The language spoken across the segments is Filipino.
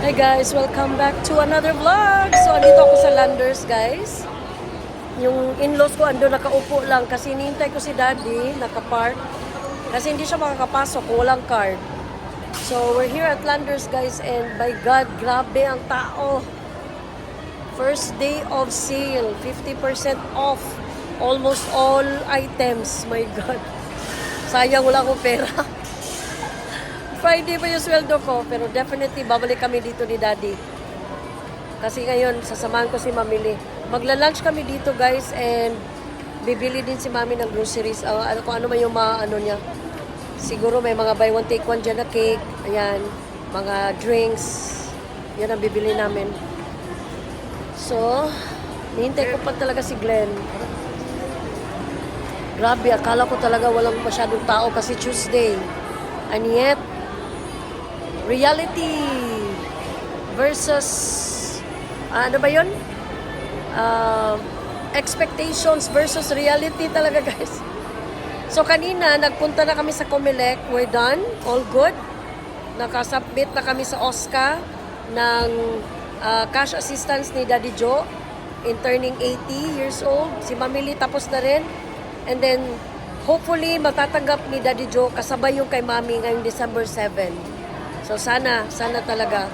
Hi guys, welcome back to another vlog. So, andito ako sa Landers, guys. Yung in-laws ko ando nakaupo lang kasi nintay ko si daddy, nakapark. Kasi hindi siya makakapasok walang card. So, we're here at Landers, guys, and by God, grabe ang tao. First day of sale, 50% off. Almost all items. My God. Sayang wala akong pera. Friday pa yung sweldo ko, pero definitely babalik kami dito ni Daddy. Kasi ngayon, sasamahan ko si Mamili. Magla-lunch kami dito, guys, and bibili din si Mami ng groceries. Uh, ano kung ano man yung mga ano niya. Siguro may mga buy one take one dyan na cake. Ayan, mga drinks. Yan ang bibili namin. So, nihintay ko pa talaga si Glenn. Grabe, akala ko talaga walang masyadong tao kasi Tuesday. And yet, reality versus ah, ano ba yun? Um, expectations versus reality talaga guys. So kanina, nagpunta na kami sa Comelec. We're done. All good. Nakasubmit na kami sa OSCA ng ah, cash assistance ni Daddy Joe in turning 80 years old. Si Mamili tapos na rin. And then, hopefully, matatanggap ni Daddy Joe kasabay yung kay Mami ngayong December 7. So sana, sana talaga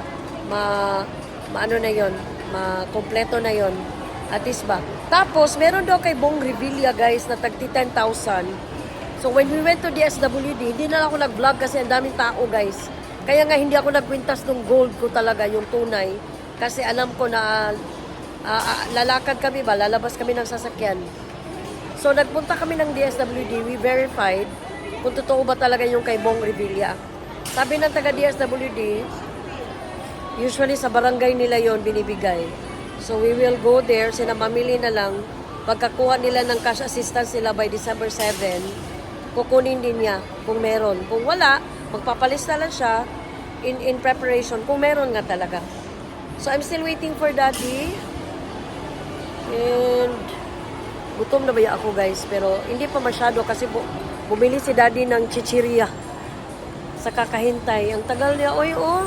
ma maano na 'yon, ma-kompleto na 'yon. At least ba. Tapos meron daw kay Bong Revilla guys na tagti 10,000. So when we went to the SWD, hindi na ako nag-vlog kasi ang daming tao guys. Kaya nga hindi ako nagkwintas ng gold ko talaga, yung tunay. Kasi alam ko na ah, ah, lalakad kami ba, lalabas kami ng sasakyan. So nagpunta kami ng DSWD, we verified kung totoo ba talaga yung kay Bong Revilla. Sabi ng taga DSWD, usually sa barangay nila yon binibigay. So we will go there, sinamamili na lang. Pagkakuha nila ng cash assistance nila by December 7, kukunin din niya kung meron. Kung wala, magpapalista lang siya in, in preparation kung meron nga talaga. So I'm still waiting for daddy. And gutom na ba ako guys? Pero hindi pa masyado kasi bu- bumili si daddy ng chichirya sa kakahintay. Ang tagal niya, oy oh.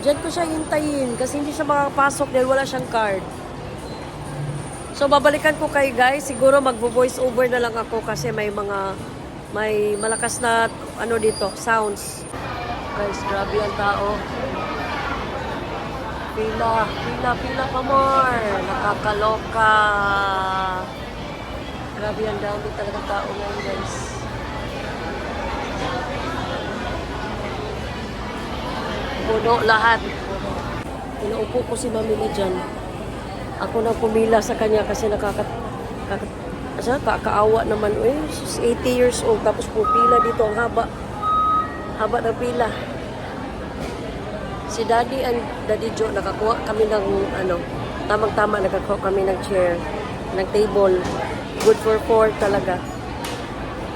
Diyan ko siya hintayin kasi hindi siya makakapasok dahil wala siyang card. So babalikan ko kay guys, siguro magvo-voice over na lang ako kasi may mga may malakas na ano dito, sounds. Guys, grabe ang tao. Pila, pila, pila pa more. Nakakaloka. Grabe ang dami talaga tao ngayon guys. Puno lahat. Pinaupo ko si Mami Lee dyan. Ako na pumila sa kanya kasi nakaka... Kaka, asa, kakaawa naman. Eh, she's 80 years old. Tapos pupila dito. Ang haba. Haba ng pila. Si Daddy and Daddy Joe, nakakuha kami ng ano, tamang-tama nakakuha kami ng chair, ng table. Good for four talaga.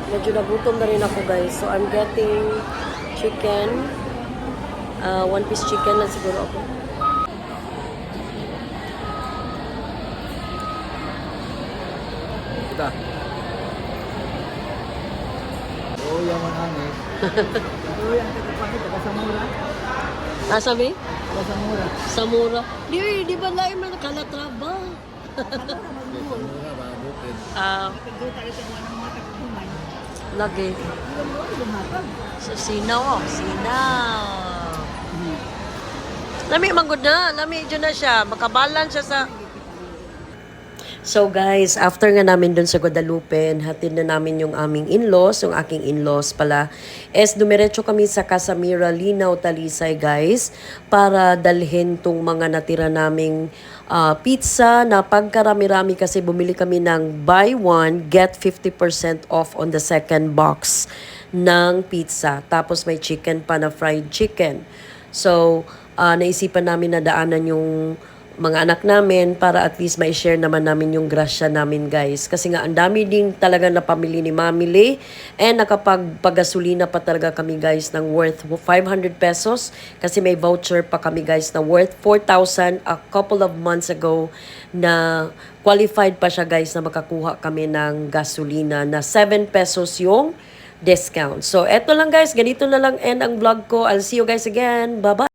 Medyo nagutom na rin ako guys. So I'm getting chicken. Uh, one piece chicken lang siguro ako. Kita. Oh, yang manangis. oh, yang pakai taga Samura. Ah, sabi? Taga Samura. Samura. Di, di ba lain man nakalatraba? Samura ba bukid. Ah, lagi. Sinaw, oh. Sinaw. Lami, manggod na. Lami, dyan na siya. Makabalan siya sa... So guys, after nga namin dun sa Guadalupe, hatid na namin yung aming in-laws, yung aking in-laws pala, es dumiretso kami sa Casamira, Linaw, Talisay guys, para dalhin tong mga natira naming ah, pizza na pagkarami-rami kasi bumili kami ng buy one, get 50% off on the second box ng pizza. Tapos may chicken pa na fried chicken. So, ah, naisipan namin na daanan yung mga anak namin para at least may share naman namin yung grasya namin guys. Kasi nga ang dami din talaga na pamili ni Mami Lee and nakapagpagasolina pa talaga kami guys ng worth 500 pesos kasi may voucher pa kami guys na worth 4,000 a couple of months ago na qualified pa siya guys na makakuha kami ng gasolina na 7 pesos yung discount. So eto lang guys, ganito na lang end ang vlog ko. I'll see you guys again. Bye-bye!